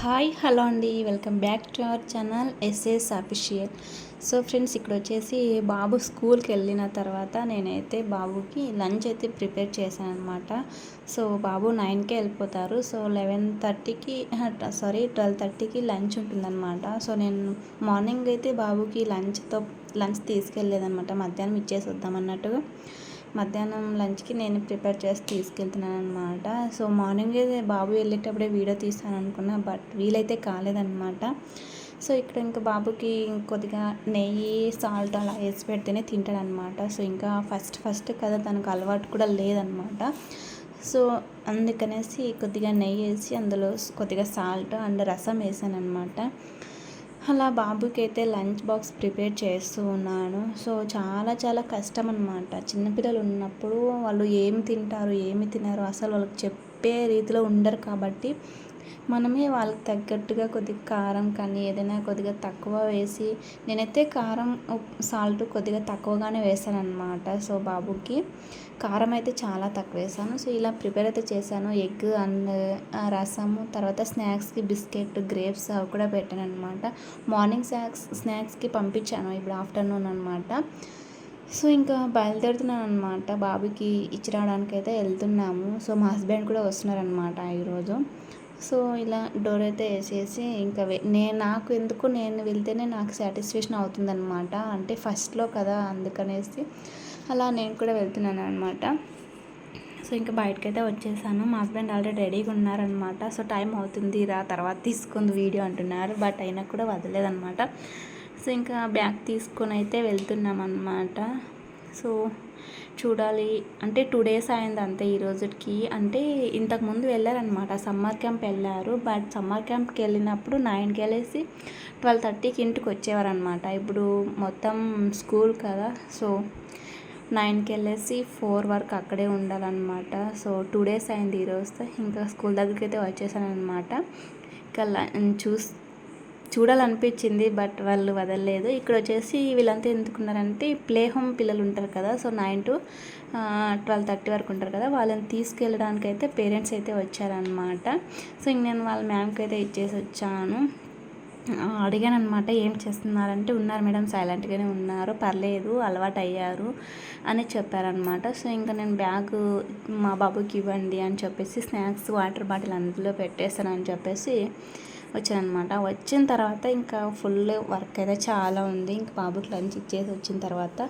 Hi hello అండి. Welcome back to our channel S S official. So friends ఇక్కడ వచ్చేసి బాబు స్కూల్కి వెళ్ళిన తర్వాత నేనైతే బాబుకి లంచ్ అయితే ప్రిపేర్ చేశాను అనమాట సో బాబు నైన్కే వెళ్ళిపోతారు. సో లెవెన్ థర్టీకి సారీ ట్వెల్వ్ థర్టీకి లంచ్ ఉంటుందన్నమాట. సో నేను మార్నింగ్ అయితే బాబుకి లంచ్తో లంచ్ తీసుకెళ్ళలేదన్నమాట. మధ్యాహ్నం ఇచ్చేసి వద్దామన్నట్టుగా మధ్యాహ్నం లంచ్కి నేను ప్రిపేర్ చేసి తీసుకెళ్తున్నాను అనమాట సో మార్నింగ్ బాబు వెళ్ళేటప్పుడే వీడియో తీస్తాను అనుకున్నా బట్ వీలైతే కాలేదన్నమాట. సో ఇక్కడ ఇంకా బాబుకి కొద్దిగా నెయ్యి సాల్ట్ అలా వేసి పెడితేనే తింటాడనమాట సో ఇంకా ఫస్ట్ ఫస్ట్ కదా తనకు అలవాటు కూడా లేదనమాట సో అందుకనేసి కొద్దిగా నెయ్యి వేసి అందులో కొద్దిగా సాల్ట్ అండ్ రసం వేసాను అనమాట అలా బాబుకి అయితే లంచ్ బాక్స్ ప్రిపేర్ చేస్తూ ఉన్నాను సో చాలా చాలా కష్టం అనమాట చిన్నపిల్లలు ఉన్నప్పుడు వాళ్ళు ఏమి తింటారు ఏమి తినారు అసలు వాళ్ళకి చెప్పే రీతిలో ఉండరు కాబట్టి మనమే వాళ్ళకి తగ్గట్టుగా కొద్దిగా కారం కానీ ఏదైనా కొద్దిగా తక్కువ వేసి నేనైతే కారం సాల్ట్ కొద్దిగా తక్కువగానే వేసాను అనమాట సో బాబుకి కారం అయితే చాలా తక్కువ వేసాను సో ఇలా ప్రిపేర్ అయితే చేశాను. ఎగ్ అండ్ రసము తర్వాత స్నాక్స్కి బిస్కెట్ గ్రేప్స్ అవి కూడా పెట్టాను అనమాట మార్నింగ్ స్నాక్స్ స్నాక్స్కి పంపించాను. ఇప్పుడు ఆఫ్టర్నూన్ అనమాట సో ఇంకా బయలుదేరుతున్నాను అనమాట బాబుకి ఇచ్చి రావడానికి అయితే వెళ్తున్నాము. సో మా హస్బెండ్ కూడా వస్తున్నారనమాట ఈరోజు. సో ఇలా డోర్ అయితే వేసేసి ఇంకా నేను నాకు ఎందుకు నేను వెళ్తేనే నాకు సాటిస్ఫాక్షన్ అవుతుందన్నమాట. అంటే ఫస్ట్లో కదా అందుకనేసి అలా నేను కూడా వెళ్తున్నాను అనమాట సో ఇంకా బయటకైతే వచ్చేసాను. మా హస్బెండ్ ఆల్రెడీ రెడీగా ఉన్నారనమాట సో టైం అవుతుంది రా తర్వాత తీసుకుంది వీడియో అంటున్నారు. బట్ అయినా కూడా వదలేదనమాట సో ఇంకా బ్యాగ్ తీసుకొని అయితే వెళ్తున్నాం అనమాట సో చూడాలి. అంటే టూ డేస్ అయింది అంతే ఈ రోజుకి. అంటే ఇంతకుముందు వెళ్ళారనమాట సమ్మర్ క్యాంప్ వెళ్ళారు. బట్ సమ్మర్ క్యాంప్కి వెళ్ళినప్పుడు నైన్కి వెళ్ళేసి ట్వెల్వ్ థర్టీకి ఇంటికి వచ్చేవారనమాట ఇప్పుడు మొత్తం స్కూల్ కదా. సో నైన్కి వెళ్ళేసి ఫోర్ వరకు అక్కడే ఉండాలన్నమాట. సో టూ డేస్ అయింది ఈరోజు ఇంకా స్కూల్ దగ్గరికి అయితే వచ్చేసాను అనమాట ఇంకా చూస్ చూడాలనిపించింది బట్ వాళ్ళు వదలలేదు. ఇక్కడ వచ్చేసి వీళ్ళంతా ఎందుకున్నారంటే ప్లే హోమ్ పిల్లలు ఉంటారు కదా so nine to twelve thirty వరకు ఉంటారు కదా వాళ్ళని తీసుకెళ్ళడానికి అయితే పేరెంట్స్ అయితే వచ్చారనమాట సో ఇంక నేను వాళ్ళ మ్యామ్కి అయితే ఇచ్చేసి వచ్చాను. అడిగాను అనమాట ఏం చేస్తున్నారంటే ఉన్నారు మేడం సైలెంట్గానే ఉన్నారు పర్లేదు అలవాటు అయ్యారు అని చెప్పారనమాట సో ఇంకా నేను బ్యాగ్ మా బాబుకి ఇవ్వండి అని చెప్పేసి స్నాక్స్ వాటర్ బాటిల్ అందులో పెట్టేస్తానని చెప్పేసి వచ్చానమాట వచ్చిన తర్వాత ఇంకా ఫుల్ వర్క్ అయితే చాలా ఉంది. ఇంకా బాబుకి లంచ్ ఇచ్చేసి వచ్చిన తర్వాత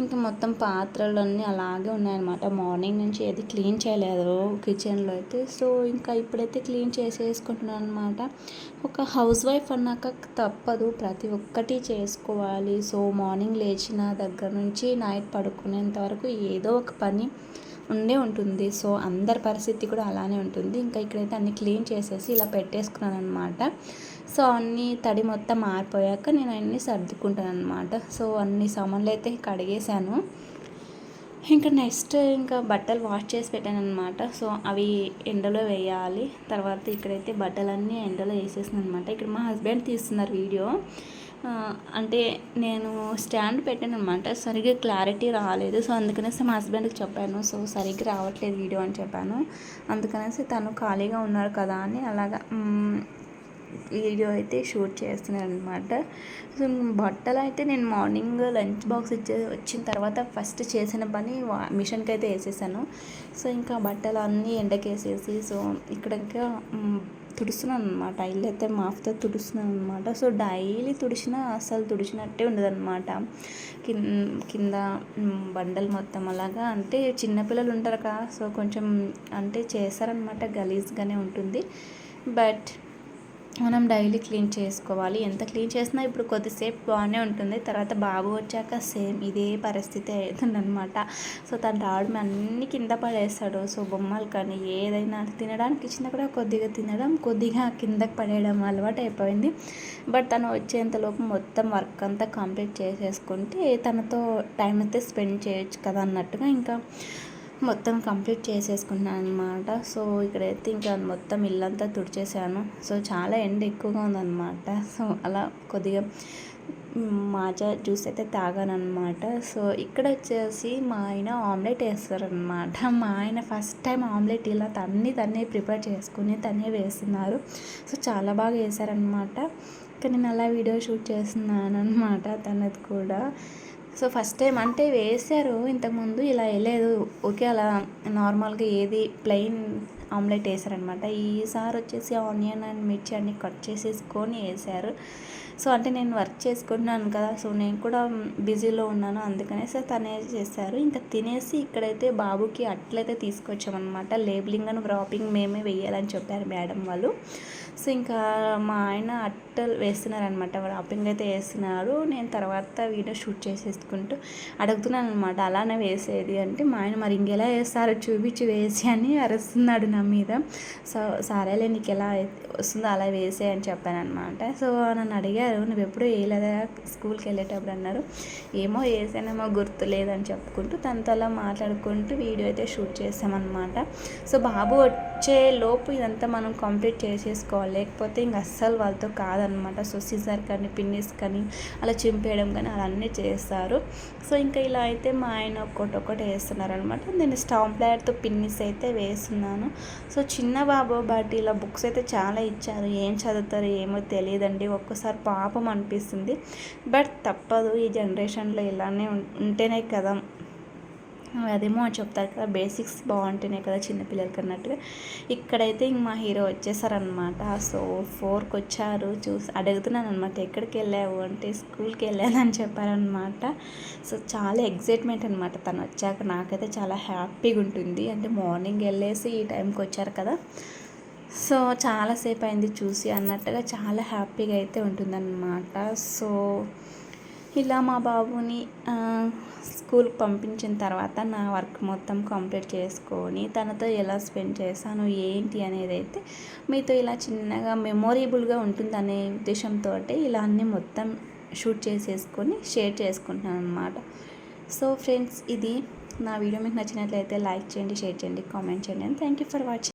ఇంకా మొత్తం పాత్రలన్నీ అలాగే ఉన్నాయన్నమాట. మార్నింగ్ నుంచి ఏది క్లీన్ చేయలేదు కిచెన్లో అయితే. సో ఇంకా ఇప్పుడైతే క్లీన్ చేసేసుకుంటున్నాను అనమాట ఒక హౌస్ వైఫ్ అన్నాక తప్పదు. ప్రతి ఒక్కటి చేసుకోవాలి. సో మార్నింగ్ లేచిన దగ్గర నుంచి నైట్ పడుకునేంత వరకు ఏదో ఒక పని ఉండే ఉంటుంది. సో అందరి పరిస్థితి కూడా అలానే ఉంటుంది. ఇంకా ఇక్కడైతే అన్ని క్లీన్ చేసేసి ఇలా పెట్టేసుకున్నాను అనమాట సో అన్ని తడి మొత్తం మారిపోయాక నేను అన్నీ సర్దుకుంటాను అనమాట సో అన్ని సామాన్లు అయితే కడిగేశాను. ఇంకా నెక్స్ట్ ఇంకా బట్టలు వాష్ చేసి పెట్టాను అనమాట సో అవి ఎండలో వేయాలి. తర్వాత ఇక్కడైతే బట్టలన్నీ ఎండలో వేసేసాను అనమాట ఇక్కడ మా హస్బెండ్ తీస్తున్నారు వీడియో. అంటే నేను స్టాండ్ పెట్టాను అనమాట సరిగ్గా క్లారిటీ రాలేదు. సో అందుకనేసి మా హస్బెండ్కి చెప్పాను. సో సరిగ్గా రావట్లేదు వీడియో అని చెప్పాను. అందుకనేసి తను ఖాళీగా ఉన్నారు కదా అని అలాగా వీడియో అయితే షూట్ చేస్తున్నాను అనమాట సో బట్టలు అయితే నేను మార్నింగ్ లంచ్ బాక్స్ ఇచ్చే వచ్చిన తర్వాత ఫస్ట్ చేసిన పని మిషన్కి అయితే వేసేసాను. సో ఇంకా బట్టలు అన్నీ ఎండకేసేసి సో ఇక్కడ ఇంకా తుడుస్తున్నాను అనమాట ఇల్లు అయితే మాఫ్తో తుడుస్తున్నాను అనమాట సో డైలీ తుడిచినా అసలు తుడిచినట్టే ఉండదన్నమాట. కింద బండలు మొత్తం అలాగా. అంటే చిన్నపిల్లలు ఉంటారు కదా సో కొంచెం అంటే చేస్తారనమాట గలీజ్గానే ఉంటుంది. బట్ మనం డైలీ క్లీన్ చేసుకోవాలి. ఎంత క్లీన్ చేసినా ఇప్పుడు కొద్దిసేపు బాగానే ఉంటుంది. తర్వాత బాబు వచ్చాక సేమ్ ఇదే పరిస్థితి అవుతుందనమాట సో తన డాడీ అన్ని కింద పడేస్తాడు. సో బొమ్మలు కానీ ఏదైనా తినడానికి ఇచ్చినా కూడా కొద్దిగా తినడం కొద్దిగా కిందకి పడేయడం అలవాటు అయిపోయింది. బట్ తను వచ్చేంతలోపు మొత్తం వర్క్ అంతా కంప్లీట్ చేసేసుకుంటే తనతో టైం అయితే స్పెండ్ చేయొచ్చు కదా అన్నట్టుగా ఇంకా మొత్తం కంప్లీట్ చేసేసుకున్నాను అనమాట సో ఇక్కడైతే ఇంకా మొత్తం ఇల్లంతా తుడిచేసాను. సో చాలా ఎండ ఎక్కువగా ఉందన్నమాట. సో అలా కొద్దిగా మాజా జ్యూస్ అయితే తాగానమాట సో ఇక్కడ వచ్చేసి మా ఆయన ఆమ్లెట్ వేస్తారనమాట మా ఆయన ఫస్ట్ టైం ఆమ్లెట్ ఇలా తన్ని తన్నే ప్రిపేర్ చేసుకుని తనే వేస్తున్నారు. సో చాలా బాగా వేశారనమాట కానీ నేను అలా వీడియో షూట్ చేస్తున్నాను అనమాట తనది కూడా. సో ఫస్ట్ టైం అంటే వేశారు ఇంతకుముందు ఇలా వేయలేదు. ఓకే అలా నార్మల్గా ఏది ప్లెయిన్ ఆమ్లెట్ వేసారనమాట ఈసారి వచ్చేసి ఆనియన్ అండ్ మిర్చి అన్ని కట్ చేసేసుకొని వేసారు సో అంటే నేను వర్క్ చేసుకుంటున్నాను కదా సో నేను కూడా బిజీలో ఉన్నాను అందుకనేసి తనే చేశారు. ఇంకా తినేసి ఇక్కడైతే బాబుకి అట్లయితే తీసుకొచ్చామన్నమాట. లేబులింగ్ అని వ్రాపింగ్ మేమే వేయాలని చెప్పారు మేడం వాళ్ళు. సో ఇంకా మా ఆయన అట్టలు వేస్తున్నారనమాట వ్రాపింగ్ అయితే వేస్తున్నారు. నేను తర్వాత వీడియో షూట్ చేసేసుకుంటూ అడుగుతున్నాను అనమాట అలానే వేసేది అంటే మా ఆయన మరి ఇంకెలా వేస్తారో చూపించి వేసి అని అరుస్తున్నాడు నా మీద. సో సరేలే నీకు ఎలా వస్తుందో అలా వేసే అని చెప్పాను అనమాట సో నన్ను అడిగారు నువ్వు ఎప్పుడు వేయలేదా స్కూల్కి వెళ్ళేటప్పుడు అన్నారు. ఏమో వేసానేమో గుర్తు లేదని చెప్పుకుంటూ తనతో అలా మాట్లాడుకుంటూ వీడియో అయితే షూట్ చేసామన్నమాట. సో బాబు వచ్చే లోపు ఇదంతా మనం కంప్లీట్ చేసేసుకోవాలి. లేకపోతే ఇంక అస్సలు వాళ్ళతో కాదనమాట. సో సిజర్ కానీ పిన్నిస్ కానీ అలా చింపేయడం కానీ అలా అన్నీ చేస్తారు. సో ఇంకా ఇలా అయితే మా ఆయన ఒక్కటి ఒక్కటి వేస్తున్నారనమాట. నేను స్టాంప్లైర్తో పిన్నిస్ అయితే వేస్తున్నాను. సో చిన్న బాబు బట్ ఇలా బుక్స్ అయితే చాలా ఇచ్చారు. ఏం చదువుతారు ఏమో తెలియదండి. ఒక్కసారి పాపం అనిపిస్తుంది. బట్ తప్పదు. ఈ జనరేషన్లో ఇలానే ఉంటేనే కదా అదేమో చెప్తారు కదా బేసిక్స్ బాగుంటున్నాయి కదా చిన్నపిల్లలకి అన్నట్టుగా. ఇక్కడైతే ఇంక మా హీరో వచ్చేసారనమాట సో ఫోర్కి వచ్చారు చూసి అడుగుతున్నాను అనమాట ఎక్కడికి వెళ్ళావు? అంటే స్కూల్కి వెళ్ళానని చెప్పారనమాట సో చాలా ఎగ్జైట్మెంట్ అనమాట తను వచ్చాక నాకైతే చాలా హ్యాపీగా ఉంటుంది. అంటే మార్నింగ్ వెళ్ళేసి ఈ టైంకి వచ్చారు కదా. సో చాలాసేపు అయింది చూసి అన్నట్టుగా చాలా హ్యాపీగా అయితే ఉంటుందన్నమాట. సో ఇలా మా బాబుని స్కూల్కి పంపించిన తర్వాత నా వర్క్ మొత్తం కంప్లీట్ చేసుకొని తనతో ఎలా స్పెండ్ చేశాను ఏంటి అనేది అయితే మీతో ఇలా చిన్నగా మెమొరబుల్గా ఉంటుందనే ఉద్దేశంతో ఇలా అన్నీ మొత్తం షూట్ చేసేసుకొని షేర్ చేసుకుంటున్నాను అనమాట సో ఫ్రెండ్స్ ఇది నా వీడియో మీకు నచ్చినట్లయితే లైక్ చేయండి షేర్ చేయండి కామెంట్ చేయండి and thank you for watching